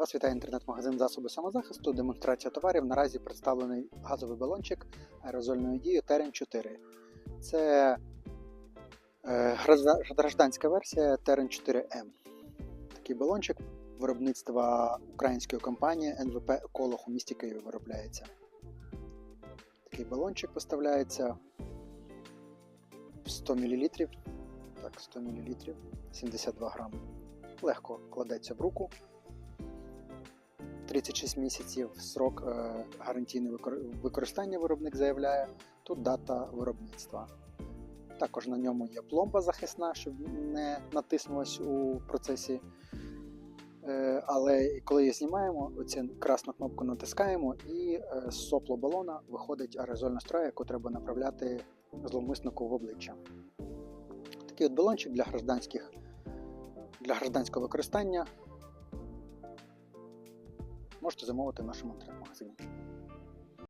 Вас вітає інтернет-магазин засоби самозахисту. Демонстрація товарів. Наразі представлений газовий балончик аерозольною дією Terен 4. Це е, гражданська версія Terен 4M. Такий балончик виробництва української компанії НВП Еколог у місті Києві виробляється. Такий балончик поставляється в 100 мл. Так, 100 мл, 72 грами. Легко кладеться в руку. 36 місяців срок е, гарантійне використання виробник заявляє. Тут дата виробництва. Також на ньому є пломба захисна, щоб не натиснулась у процесі. Е, Але коли її знімаємо, оцю красну кнопку натискаємо, і е, з сопло балона виходить аерозольна струя, яку треба направляти зловмиснику в обличчя. Такий от балончик для гражданських для гражданського використання можете замовити в нашому інтернет-магазині.